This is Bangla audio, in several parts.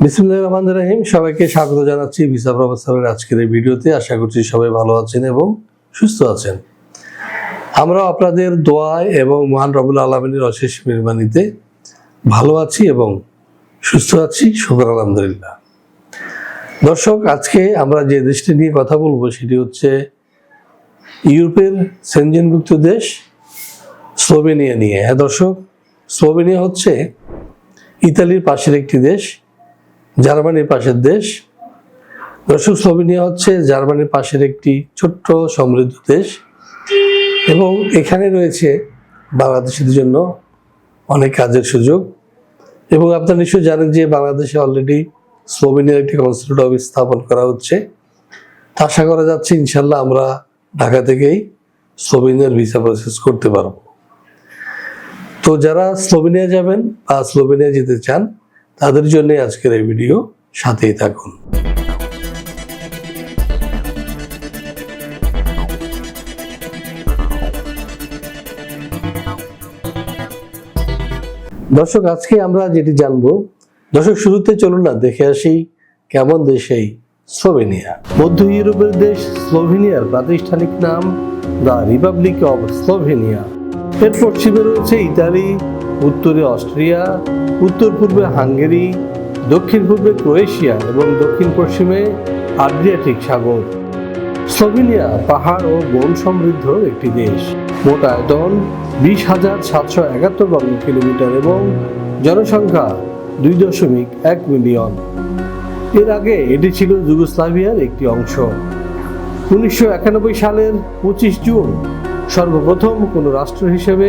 বিসমুল্লাহ রহমান রাহিম। সবাইকে স্বাগত জানাচ্ছি ভিসা প্রফেসরের আজকের এই ভিডিওতে। আশা করছি সবাই ভালো আছেন এবং সুস্থ আছেন। আমরা আপনাদের দোয়ায় এবং মহান রবুল আলমিনের অশেষ মেহরবানিতে ভালো আছি এবং সুস্থ আছি। শুকর আলহামদুলিল্লাহ। দর্শক, আজকে আমরা যে দেশটি নিয়ে কথা বলব সেটি হচ্ছে ইউরোপের সেনজেনভুক্ত দেশ স্লোভেনিয়া নিয়ে। হ্যাঁ দর্শক, স্লোভেনিয়া হচ্ছে ইতালির পাশের একটি দেশ। জার্মানির পাশের দেশ। দর্শক, স্লোভেনিয়া হচ্ছে জার্মানির পাশের একটি ছোট্ট সমৃদ্ধ দেশ এবং এখানে রয়েছে বাংলাদেশিদের জন্য অনেক কাজের সুযোগ এবং আপনারা নিশ্চয়ই জানেন যে বাংলাদেশে অলরেডি স্লোভেনিয়ার একটি কনসুলেট অফিস স্থাপন করা হচ্ছে। আশা করা যাচ্ছে ইনশাল্লাহ আমরা ঢাকা থেকেই স্লোভেনিয়ার ভিসা প্রসেস করতে পারব। তো যারা স্লোভেনিয়া যাবেন বা স্লোভেনিয়া যেতে চান তাদের জন্য আজকের এই ভিডিও সাথেই থাকুন। দর্শক, আজকে আমরা যেটি জানব, দর্শক, শুরুতে চলুন না, দেখে আসি কেমন দেশ এই স্লোভেনিয়া। মধ্য ইউরোপের দেশ স্লোভেনিয়ার প্রাতিষ্ঠানিক নাম দ্য রিপাবলিক অব স্লোভেনিয়া। এর পশ্চিমে রয়েছে ইতালি, উত্তরে অস্ট্রিয়া উত্তর পূর্বে হাঙ্গেরি, দক্ষিণ পূর্বে ক্রোয়েশিয়া এবং দক্ষিণ পশ্চিমে আড্রিয়াটিক সাগর। স্লোভেনিয়া পাহাড় ও বন সমৃদ্ধ একটি দেশ। মোট আয়তন বিশ হাজার সাতশো একাত্তর বর্গ কিলোমিটার এবং জনসংখ্যা দুই দশমিক এক মিলিয়ন। এর আগে এটি ছিল যুগোস্লাভিয়ার একটি অংশ। উনিশশো একানব্বই সালের পঁচিশ জুন সর্বপ্রথম কোনো রাষ্ট্র হিসেবে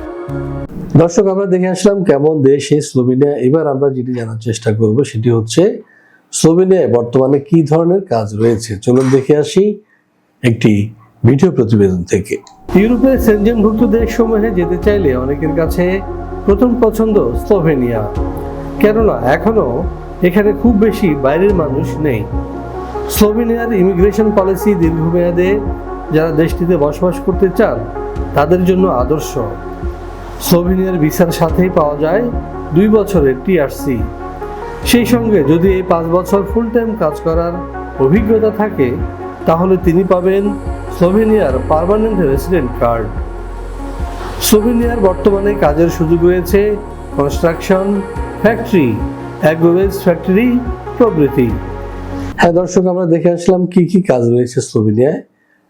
দর্শক, আমরা দেখে আসলাম কেমন দেশ এই স্লোভেনিয়া। এবার আমরা যেটি জানার চেষ্টা করব সেটি হচ্ছে, স্লোভেনিয়ায় বর্তমানে কি ধরনের কাজ রয়েছে? চলুন দেখে আসি একটি ভিডিও প্রতিবেদন থেকে। ইউরোপের সেনজেনভুক্ত দেশসমূহে যেতে চাইলে অনেকের কাছে প্রথম পছন্দ স্লোভেনিয়া। কেননা এখনও এখানে খুব বেশি বাইরের মানুষ নেই। স্লোভেনিয়ার ইমিগ্রেশন পলিসি দীর্ঘমেয়াদে যারা দেশটিতে বসবাস করতে চান, তাদের জন্য আদর্শ। স্লোভেনিয়ার ভিসার সাথেই পাওয়া যায় দুই বছরের টিআরসি। সেই সঙ্গে যদি এই পাঁচ বছর ফুল টাইম কাজ করার অভিজ্ঞতা থাকে, তাহলে তিনি পাবেন স্লোভেনিয়ার পারমানেন্ট রেসিডেন্ট কার্ড। স্লোভেনিয়ার বর্তমানে কাজের সুযোগ রয়েছে কনস্ট্রাকশন ফ্যাক্টরি অ্যাগ্রোভেজ ফ্যাক্টরি, প্রভৃতি। হ্যাঁ দর্শক, আমরা দেখে আসলাম কি কি কাজ রয়েছে স্লোভেনিয়ায়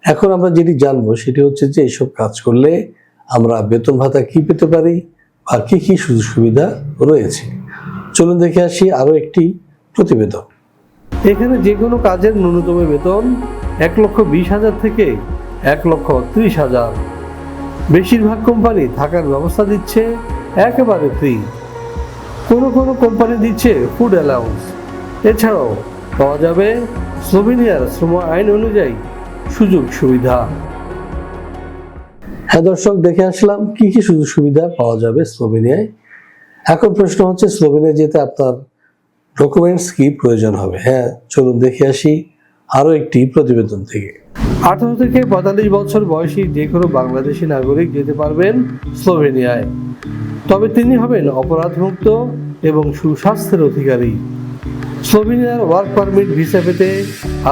এখন আমরা যেটি জানব, সেটি হচ্ছে যে এইসব কাজ করলে আমরা বেতন ভাতা কি পেতে পারি আর কি কি সুযোগ সুবিধা রয়েছে? চলুন দেখে আসি আরও একটি প্রতিবেদন। এখানে যে কোনো কাজের ন্যূনতম বেতন এক লক্ষ বিশ হাজার থেকে এক লক্ষ ত্রিশ হাজার। বেশিরভাগ কোম্পানি থাকার ব্যবস্থা দিচ্ছে একেবারে ফ্রি কোনো কোনো কোম্পানি দিচ্ছে ফুড অ্যালাউন্স এছাড়াও পাওয়া যাবে স্লোভেনিয়ার শ্রম আইন অনুযায়ী সুযোগ সুবিধা। হ্যাঁ দর্শক, দেখে আসলাম কি কি সুযোগ সুবিধা পাওয়া যাবে স্লোভেনিয়ায়। এখন প্রশ্ন হচ্ছে স্লোভেনিয়া যেতে আপনার ডকুমেন্টস কি প্রয়োজন হবে? হ্যাঁ চলুন দেখে আসি আরও একটি প্রতিবেদন থেকে। আঠারো থেকে পঁয়তাল্লিশ বছর বয়সী যে কোনো বাংলাদেশি নাগরিক যেতে পারবেন স্লোভেনিয়ায়। তবে তিনি হবেন অপরাধমুক্ত এবং সুস্বাস্থ্যের অধিকারী। স্লোভেনিয়ার ওয়ার্ক পারমিট ভিসা পেতে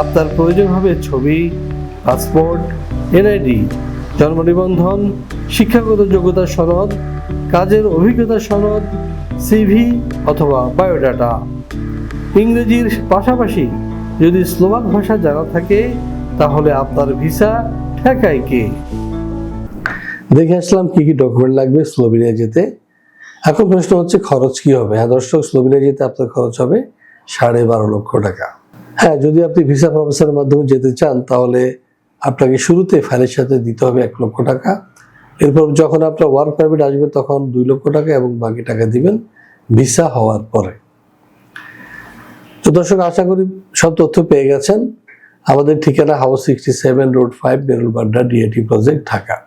আপনার প্রয়োজন হবে ছবি পাসপোর্ট এনআইডি জন্ম নিবন্ধন শিক্ষাগত যোগ্যতা সনদ, কাজের অভিজ্ঞতা সনদ সিভি অথবা বায়োডাটা। ইংরেজির পাশাপাশি যদি স্লোভাক ভাষা জানা থাকে, তাহলে আপনার ভিসা ঠেকায় কে? দেখে আসলাম কি কি ডকুমেন্ট লাগবে স্লোভেনিয়া যেতে। এখন প্রশ্ন হচ্ছে, খরচ কি হবে? হ্যাঁ দর্শক স্লোভেনিয়া যেতে আপনার খরচ হবে সাড়ে বারো লক্ষ টাকা। হ্যাঁ যদি আপনি ভিসা প্রফেসরের মাধ্যমে যেতে চান, তাহলে আপনাকে শুরুতে ফাইলের সাথে দিতে হবে এক লক্ষ টাকা। এরপর যখন আপনার ওয়ার্ক পারমিট আসবে, তখন দুই লক্ষ টাকা এবং বাকি টাকা দিবেন ভিসা হওয়ার পরে। তো দর্শক, আশা করি সব তথ্য পেয়ে গেছেন। আমাদের ঠিকানা house sixty seven road five বেরুলবাড্ডা DAT project Dhaka.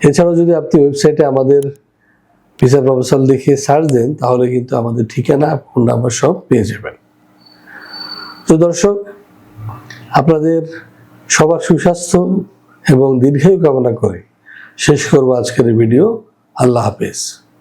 এছাড়াও যদি আপনি ওয়েবসাইটে আমাদের ভিসা প্রফেশনাল লিখে সার্চ দেন, তাহলে কিন্তু আমাদের ঠিকানা, ফোন নাম্বার সব পেয়ে যাবেন। তো দর্শক, আপনাদের সবার সুস্বাস্থ্য এবং দীর্ঘায়ু কামনা করে শেষ করব আজকের ভিডিও। আল্লাহ হাফেজ।